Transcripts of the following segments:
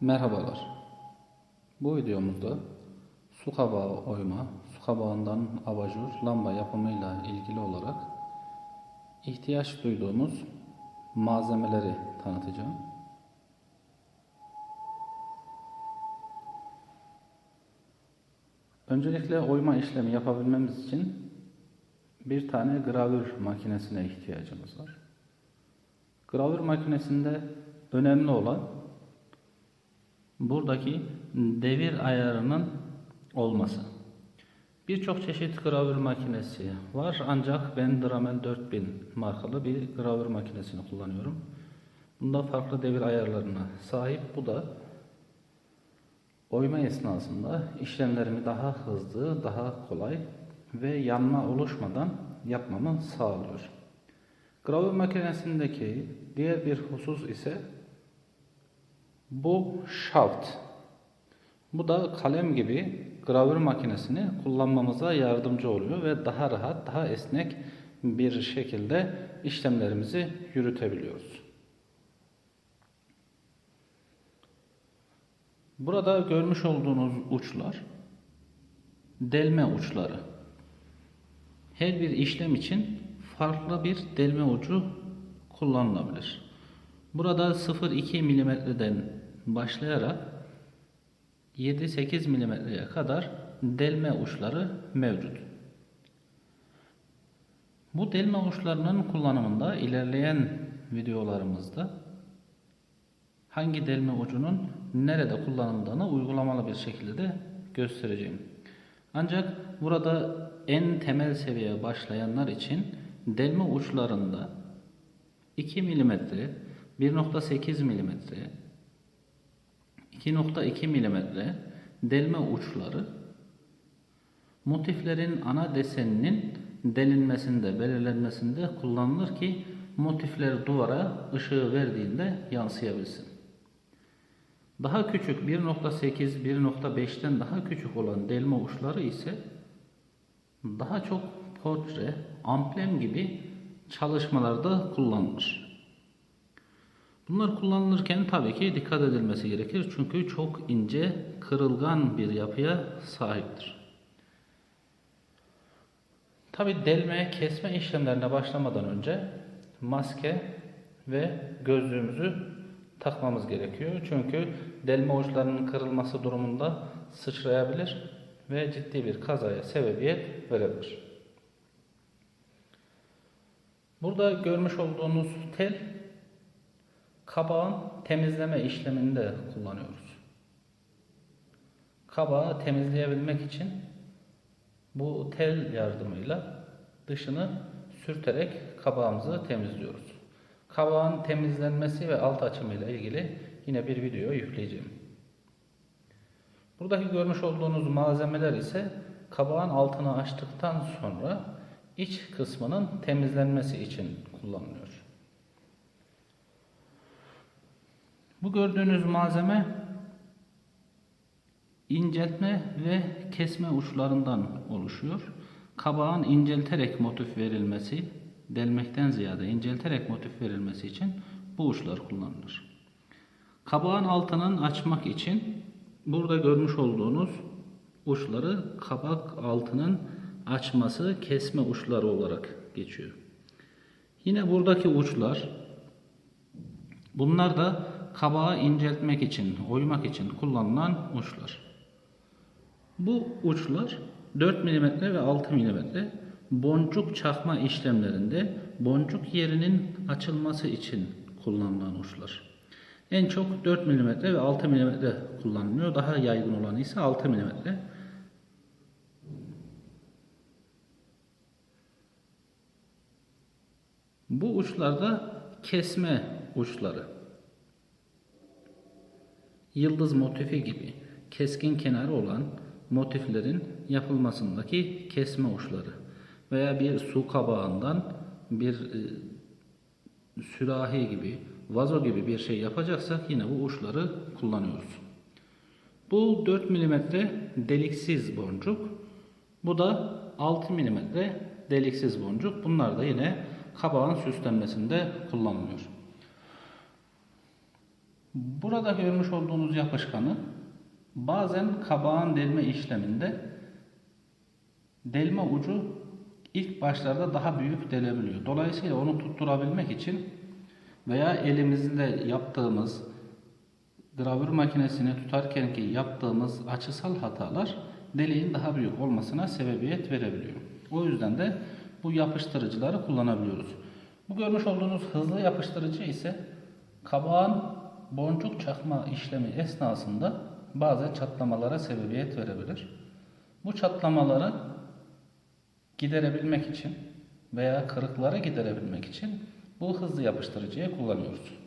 Merhabalar. Bu videomuzda su kabağı oyma, su kabağından abajur, lamba yapımıyla ilgili olarak ihtiyaç duyduğumuz malzemeleri tanıtacağım. Öncelikle oyma işlemi yapabilmemiz için bir tane gravür makinesine ihtiyacımız var. Gravür makinesinde önemli olan buradaki devir ayarının olması. Birçok çeşit gravür makinesi var ancak ben Dramel 4000 markalı bir gravür makinesini kullanıyorum. Bunda farklı devir ayarlarına sahip. Bu da oyma esnasında işlemlerimi daha hızlı, daha kolay ve yanma oluşmadan yapmamı sağlıyor. Gravür makinesindeki diğer bir husus ise bu şaft. Bu da kalem gibi gravür makinesini kullanmamıza yardımcı oluyor ve daha rahat, daha esnek bir şekilde işlemlerimizi yürütebiliyoruz. Burada görmüş olduğunuz uçlar delme uçları. Her bir işlem için farklı bir delme ucu kullanılabilir. Burada 0.2 milimetreden başlayarak 7-8 milimetreye kadar delme uçları mevcut. Bu delme uçlarının kullanımında ilerleyen videolarımızda hangi delme ucunun nerede kullanıldığını uygulamalı bir şekilde de göstereceğim. Ancak burada en temel seviyeye başlayanlar için delme uçlarında 2 mm, 1.8 mm, 2.2 mm delme uçları motiflerin ana deseninin delinmesinde, belirlenmesinde kullanılır ki motifler duvara ışığı verdiğinde yansıyabilsin. Daha küçük 1.8, 1.5'ten daha küçük olan delme uçları ise daha çok portre, amblem gibi çalışmalarda kullanılır. Bunlar kullanılırken tabii ki dikkat edilmesi gerekir. Çünkü çok ince, kırılgan bir yapıya sahiptir. Tabi delme, kesme işlemlerine başlamadan önce maske ve gözlüğümüzü takmamız gerekiyor. Çünkü delme uçlarının kırılması durumunda sıçrayabilir ve ciddi bir kazaya sebebiyet verebilir. Burada görmüş olduğunuz tel kabağın temizleme işleminde kullanıyoruz. Kabağı temizleyebilmek için bu tel yardımıyla dışını sürterek kabağımızı temizliyoruz. Kabağın temizlenmesi ve alt açımıyla ilgili yine bir video yükleyeceğim. Buradaki görmüş olduğunuz malzemeler ise kabağın altını açtıktan sonra iç kısmının temizlenmesi için kullanılıyor. Bu gördüğünüz malzeme inceltme ve kesme uçlarından oluşuyor. Kabağın incelterek motif verilmesi, delmekten ziyade incelterek motif verilmesi için bu uçlar kullanılır. Kabağın altının açmak için burada görmüş olduğunuz uçları kabak altının açması kesme uçları olarak geçiyor. Yine buradaki uçlar bunlar da kabağı inceltmek için, oymak için kullanılan uçlar. Bu uçlar 4 mm ve 6 mm boncuk çakma işlemlerinde boncuk yerinin açılması için kullanılan uçlar. En çok 4 mm ve 6 mm kullanılıyor. Daha yaygın olanı ise 6 mm. Bu uçlarda kesme uçları. Yıldız motifi gibi keskin kenarı olan motiflerin yapılmasındaki kesme uçları veya bir su kabağından bir e, sürahi gibi, vazo gibi bir şey yapacaksak yine bu uçları kullanıyoruz. Bu 4 mm deliksiz boncuk. Bu da 6 mm deliksiz boncuk. Bunlar da yine kabağın süslenmesinde kullanılıyor. Burada görmüş olduğunuz yapışkanı bazen kabağın delme işleminde delme ucu ilk başlarda daha büyük delebiliyor. Dolayısıyla onu tutturabilmek için veya elimizle yaptığımız gravür makinesini tutarken ki yaptığımız açısal hatalar deliğin daha büyük olmasına sebebiyet verebiliyor. O yüzden de bu yapıştırıcıları kullanabiliyoruz. Bu görmüş olduğunuz hızlı yapıştırıcı ise kabağın boncuk çakma işlemi esnasında bazen çatlamalara sebebiyet verebilir. Bu çatlamaları giderebilmek için veya kırıkları giderebilmek için bu hızlı yapıştırıcıyı kullanıyoruz.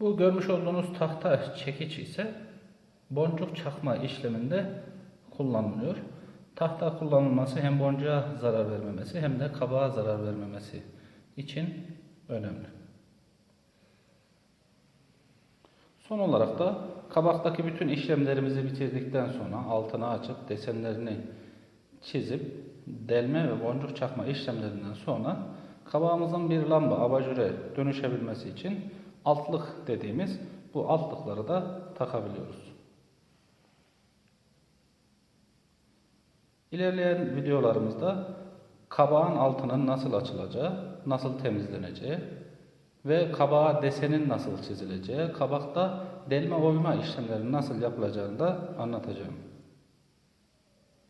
Bu görmüş olduğunuz tahta çekiç ise boncuk çakma işleminde kullanılıyor. Tahta kullanılması hem boncuğa zarar vermemesi hem de kabağa zarar vermemesi için önemli. Son olarak da kabaktaki bütün işlemlerimizi bitirdikten sonra altını açıp desenlerini çizip delme ve boncuk çakma işlemlerinden sonra kabağımızın bir lamba abajüre dönüşebilmesi için altlık dediğimiz bu altlıkları da takabiliyoruz. İlerleyen videolarımızda kabağın altının nasıl açılacağı, nasıl temizleneceği ve kabağa desenin nasıl çizileceği, kabakta delme oyma işlemlerinin nasıl yapılacağını da anlatacağım.